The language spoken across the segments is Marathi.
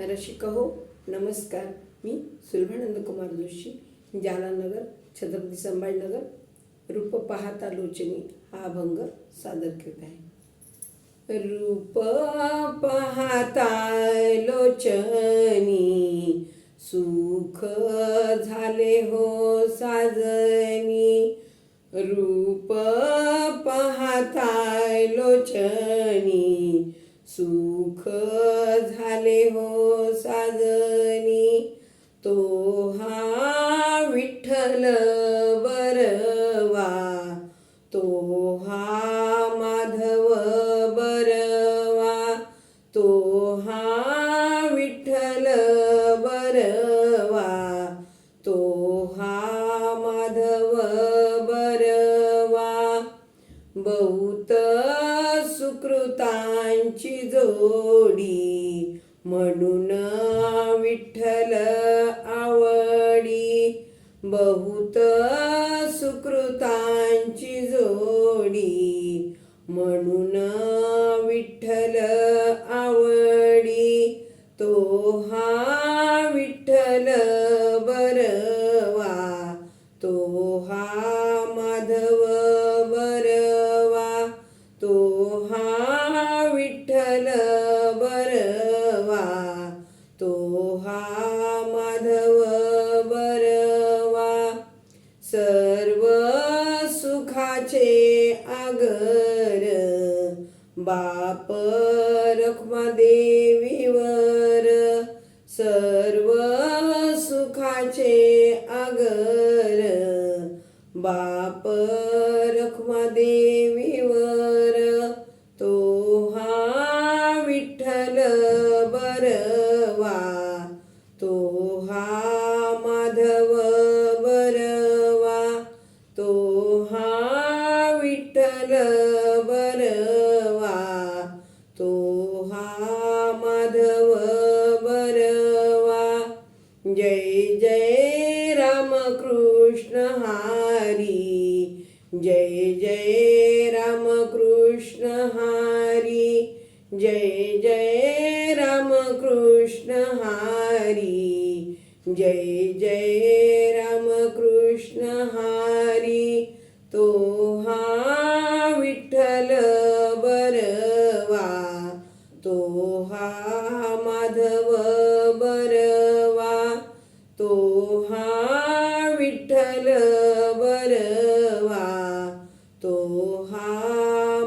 रसिका हो नमस्कार. मी सुलभानंद कुमार जोशी जालानगर छत्रपती संभाजीनगर रूप पाहता लोचनी हा अभंग सादर करत आहे. रूप पाहता लोचनी सुख झाले हो साजनी. रूप पाहता लोचनी सुख झाले हो तो हा विठ्ठल बरवा तो हा माधव बरवा तो हा विठ्ठल बरवा तो हा माधव बरवा बहुत सुकृतांची जोडी म्हणून विठ्ठल आवडी. बहुत सुकृतांची जोडी. म्हणून विठ्ठल आवडी. तो हा विठ्ठल बरवा. तो हा माधव बरवा. तो हा विठ्ठल सर्व सुखाचे आगर बाप रखमा देवीवर सर्व सुखाचे आगर बाप रखमा देवीवर तो हा विठ्ठल बरवा तो हा विठ्ठल बरवा तो हा माधव बरवा जय जय रामकृष्ण हारी जय जय रामकृष्ण हारी जय जय रामकृष्ण हारी जय जय रामकृष्ण हारी तो तो हा माधव बरवा तो हा विठ्ठल बरवा तो हा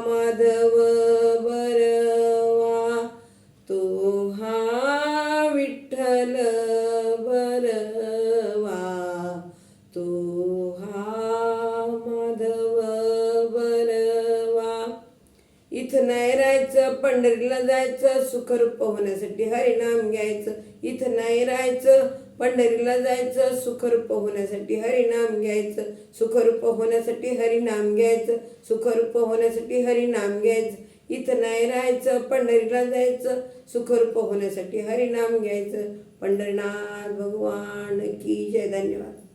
माधव बरवा तो हा विठ्ठल बरवा तो हा माधव बरवा. इथं नाही पंढरीला जायचं सुखरूप होण्यासाठी हरिनाम घ्यायचं इथं नाही राहायचं. पंढरीला जायचं सुखरूप होण्यासाठी हरिनाम घ्यायचं. सुखरूप होण्यासाठी हरिनाम घ्यायचं. सुखरूप होण्यासाठी हरिनाम घ्यायचं. इथं नाही राहायचं पंढरीला जायचं. सुखरूप होण्यासाठी हरिनाम घ्यायचं. पंढरनाथ भगवान की जय. धन्यवाद.